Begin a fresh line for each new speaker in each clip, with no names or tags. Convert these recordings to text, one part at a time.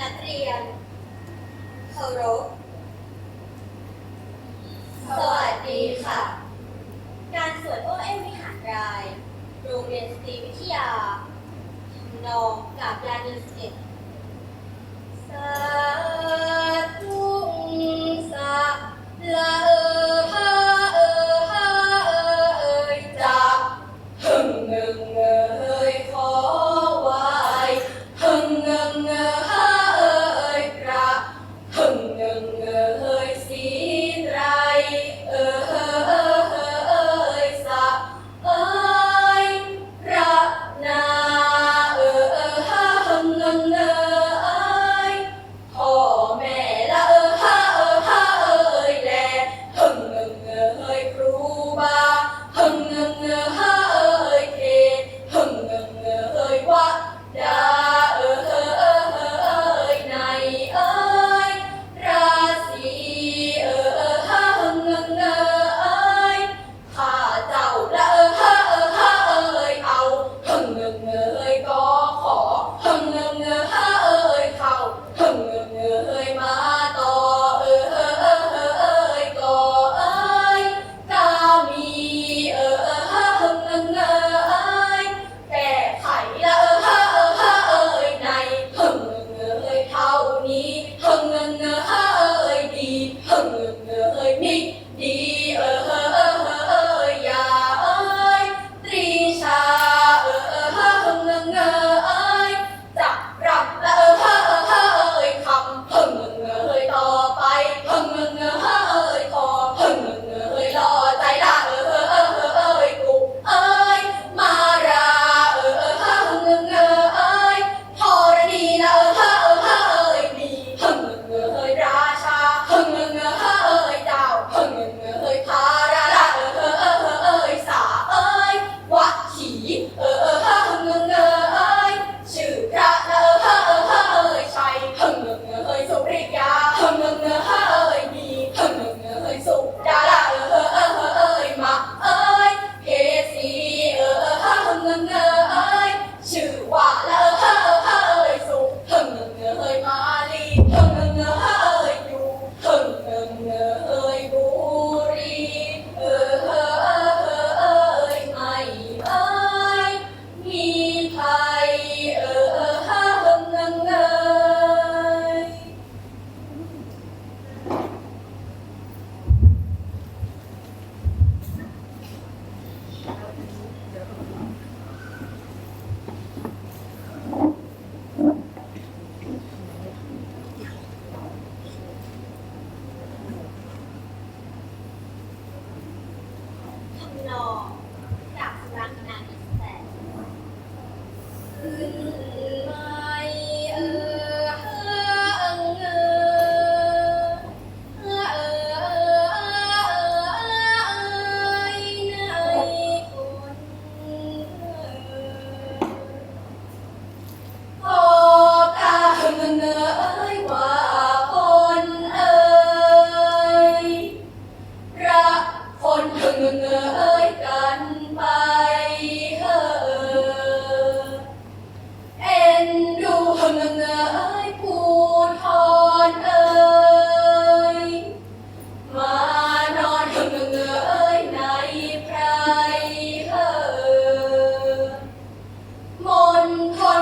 นักเรียนเคารพสวัสดีค่ะ การสวดโอเอวิหารราย โรงเรียนสตรีวิทยานองกับยานิสเอ็ดสาธุสาละเออฮเออฮเอจับหึงหึงเออ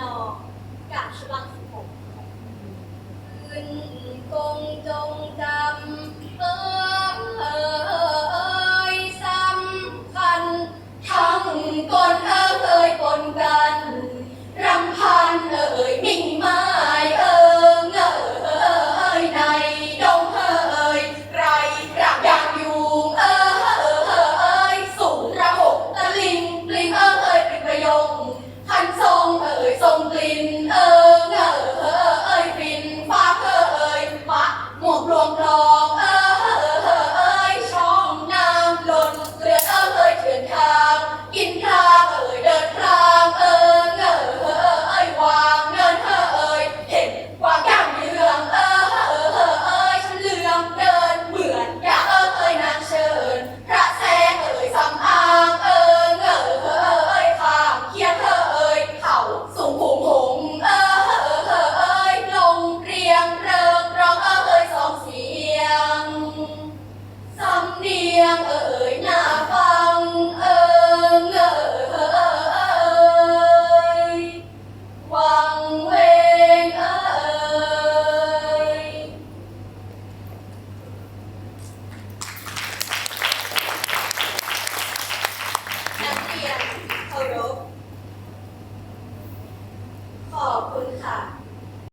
ำนองกับฉบับ